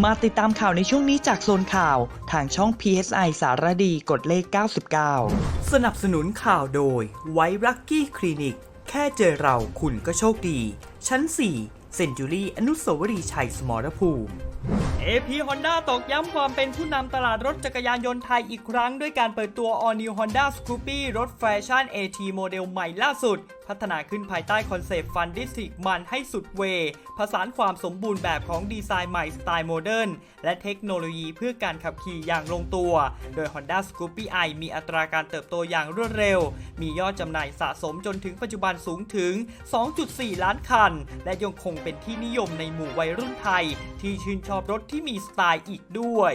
มาติดตามข่าวในช่วงนี้จากโซนข่าว ทางช่อง PSI สารดีกดเลข 99 สนับสนุนข่าวโดยไวรักกี้คลินิก แค่เจอเราคุณก็โชคดี ชั้น 4 เซนจูรี่อนุสาวรีย์ชัยสมรภูมิ AP Honda ตอกย้ำความเป็นผู้นำตลาดรถจักรยานยนต์ไทยอีกครั้ง ด้วยการเปิดตัว All New Honda Scoopy รถแฟชั่น AT โมเดลใหม่ล่าสุด พัฒนาขึ้นภายใต้คอนเซปต์ฟันดิสติกมันให้สุดเวย์ผสานความสมบูรณ์แบบของดีไซน์ใหม่สไตล์โมเดิร์นและเทคโนโลยีเพื่อการขับขี่อย่างลงตัว โดย Honda Scoopy i มีอัตราการเติบโตอย่างรวดเร็ว มียอดจำหน่ายสะสมจนถึงปัจจุบันสูงถึง 2.4 ล้านคัน และยังคงเป็นที่นิยมในหมู่วัยรุ่นไทย ที่ชื่นชอบรถที่มีสไตล์อีกด้วย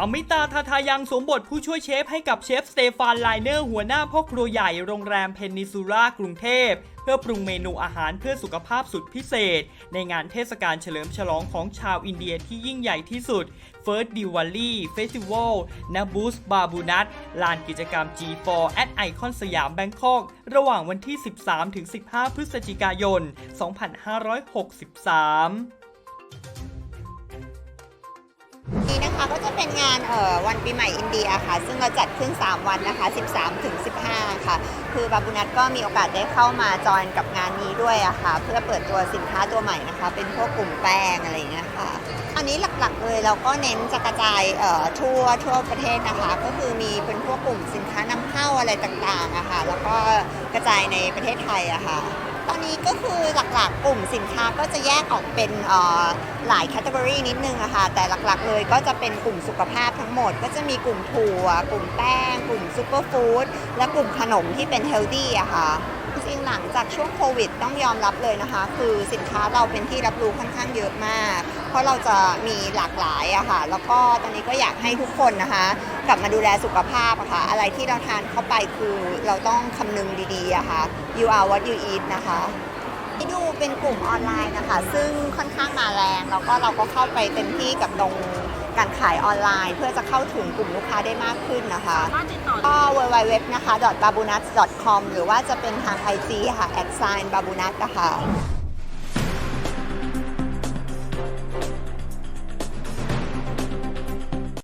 อมิตาทาทายังสวมบทผู้ช่วยเชฟให้กับเชฟสเตฟานไลเนอร์หัวหน้าพ่อครัวใหญ่โรงแรมเพนนิซูล่ากรุงเทพ เพื่อปรุงเมนูอาหารเพื่อสุขภาพสุดพิเศษ ในงานเทศกาลเฉลิมฉลองของชาวอินเดียที่ยิ่งใหญ่ที่สุด First Diwali Festival ณบูสบาบูนัทลานกิจกรรม G4 at Icon สยามแบงคอก ระหว่างวันที่ 13-15 พฤศจิกายน 2563 ก็จะเป็นงานเอ่อวันปีใหม่อินเดียค่ะ ซึ่งเราจัดขึ้น 3 วันนะคะ 13ถึง15 ค่ะ คือบาบุนัทก็มีโอกาสได้เข้ามาจอยกับงานนี้ด้วยอะค่ะ เพื่อเปิดตัวสินค้าตัวใหม่นะคะ เป็นพวกกลุ่มแป้งอะไรอย่างเงี้ยค่ะอันนี้หลักๆเลยเราก็เน้นจะกระจายทั่วทั่วประเทศนะคะ ก็คือมีเป็นพวกกลุ่มสินค้านำเข้าอะไรต่างๆอะค่ะแล้วก็กระจายในประเทศไทยอะค่ะ ตอนนี้ก็คือหลักๆ กลุ่มสินค้าก็จะแยกออกเป็นหลายแคตตากรีนิดนึงอะค่ะ แต่หลักๆ เลยก็จะเป็นกลุ่มสุขภาพทั้งหมด ก็จะมีกลุ่มถั่ว กลุ่มแป้ง กลุ่มซูเปอร์ฟู้ด และกลุ่มขนมที่เป็นเฮลตี้อะค่ะจริงหลังจากช่วงโควิดต้องยอมรับเลยนะคะ คือสินค้าเราเป็นที่รับรู้ค่อนข้างเยอะมาก เพราะเราจะมีหลากหลายอะค่ะ แล้วก็ตอนนี้ก็อยากให้ทุกคนนะคะ กลับมาดูแลสุขภาพอะค่ะ อะไรที่เราทานเข้าไปคือเราต้องคำนึงดีๆอะค่ะ you are what you eat นะคะที่ดูเป็นกลุ่มออนไลน์นะคะ ซึ่งค่อนข้างมาแรงแล้วก็เราก็เข้าไปเต็มที่กับตรงการขายออนไลน์ เพื่อจะเข้าถึงกลุ่มลูกค้าได้มากขึ้นนะคะก็ www นะคะ babunat com หรือว่าจะเป็นทาง IG ค่ะ at sign babunat นะคะ